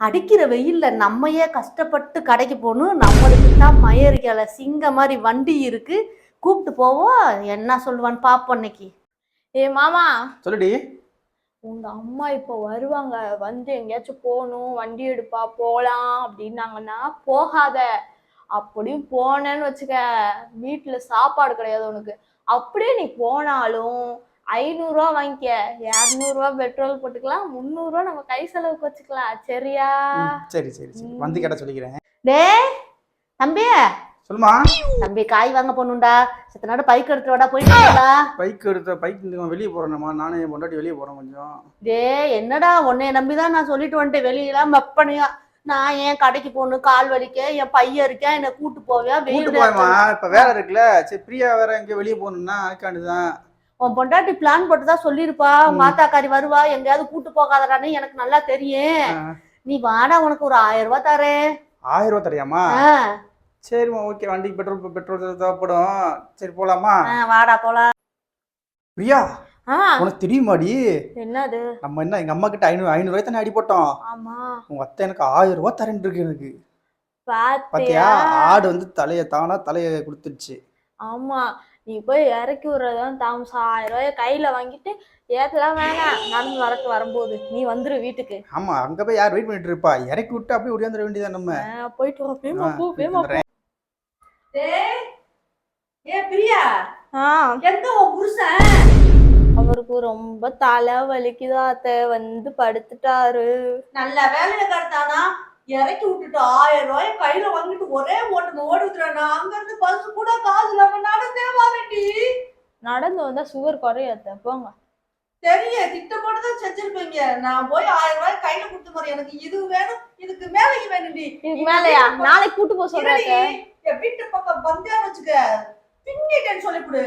அடிக்கிற வெயில்ல நம்மையே கஷ்டப்பட்டு கடைக்கு போகணும். நம்மளுக்கு தான் மயரிக்கல சிங்க மாதிரி வண்டி இருக்கு. கூப்பிட்டு போவோம் என்ன சொல்லுவான்னு பாப்போம் இன்னைக்கு. ஏ மாமா. சொல்லுடி. உங்க அம்மா இப்போ வருவாங்க. வந்து எங்கேயாச்சும் போகணும் வண்டி எடுப்பா போலாம் அப்படின்னாங்கன்னா போகாத. அப்படியும் போனேன்னு வச்சுக்க வீட்டுல சாப்பாடு கிடையாது உனக்கு. அப்படியே நீ போனாலும் ஐநூறுரூவா வாங்கிக்க. இரநூறுவா பெட்ரோல் போட்டுக்கலாம். முந்நூறுரூவா நம்ம கை செலவுக்கு வச்சுக்கலாம். சரியா? சரி சரி சரி. வந்து கேட்ட சொல்லிக்கிறேன். டேய் தம்பி. சொல்லுமா? தம்பி காய் வாங்க போகணும்டா. செத்த நாடு பைக் எடுத்துட்டு வாடா போயிட்டு பைக் எடுத்த பைக் வெளியே போறேன்மா நானே என் பொண்டாட்டி வெளியே போறேன் கொஞ்சம். டேய் என்னடா? உன்னைய நம்பிதான் நான் சொல்லிட்டு வந்துட்டேன். வெளியெல்லாம் மெப்பனையா நான் ஏன் கடைக்கு போகணும்? கால் வலிக்க என் பையன் இருக்கேன் என்னை கூட்டு போவியா? வெயில் போயமா இப்ப வேலை இருக்குல்ல. சரி பிரியா வேற எங்கேயோ வெளியே போகணும்னா அதுக்காண்டுதான். உன் பொண்டாட்டி பிளான் போட்டு தான் சொல்லியிருப்பா உங்க ம். ஆத்தாக்காரி வருவா. எங்கேயாவது கூட்டு போகாதடான்னு எனக்கு நல்லா தெரியும். நீ வாடா உனக்கு ஒரு ஆயிரம் ரூபாய் தரேன் ஆயிரம் ரூபா தரியாமா சரிம்மா ஓகே. வண்டிக்கு பெட்ரோல் பெட்ரோல் தேவைப்படும். சரி போலாமா? வாடா போலாம் பிரியா உனக்கு தெரியுமாடி? என்னது? நம்ம என்ன எங்க அம்மா கிட்ட ஐநூறு ஐநூறு ரூபாய் தானே அடி போட்டோம். ஆமா. உங்க அத்தை எனக்கு ஆயிரம் ரூபாய் தரேன் இருக்கு எனக்கு. பாத்தியா? ஆடு வந்து தலைய தானா தலைய கொடுத்துருச்சு. ஆமா நீ போய் இறக்கி விடுறதான் தாமசம். ஆயிரம் ரூபாய கையில வாங்கிட்டு ஏத்தலாம் வேணாம். நடந்து வரட்டு வரும்போது நீ வந்துரு வீட்டுக்கு. ஆமா அங்க போய் யார் வெயிட் பண்ணிட்டு இருப்பா? இறக்கி விட்டு அப்படியே ஓடியாந்துட வேண்டியதா நம்ம. போயிட்டு வா ஆ, போ போயிட்டு வேமா போ. வந்துடுறேன். ஏ பிரியா? ஆ. எங்க உன் புருஷன்? அவருக்கு ரொம்ப தலை வலிக்குதா அத்தை. வந்து படுத்துட்டாரு. நல்ல வேலையில கடத்தானா இறக்கி விட்டுட்டு ஆயிரம் ரூபாய் கையில வாங்கிட்டு ஒரே ஓட்டுங்க ஓடி விட்டுறானா அங்க இருந்து பஸ் கூட காசு இல்லாம நடந்தே வரேன்டி நடந்து வந்தா சுகர் குறையும் அத்தை. போங்க. தெரிய திட்டப்பட்டு தான் செஞ்சிருப்பீங்க. நான் போய் ஆயிரம் ரூபாய் கையில கொடுத்த மாதிரி எனக்கு இது வேணும் இதுக்கு மேல இது வேணும்டி. இதுக்கு மேலயா? நாளைக்கு கூட்டு போக சொல்றேன். என் வீட்டு பக்கம் வந்தேன்னு வச்சுக்க. பின்னிட்டேன்னு சொல்லிவிடு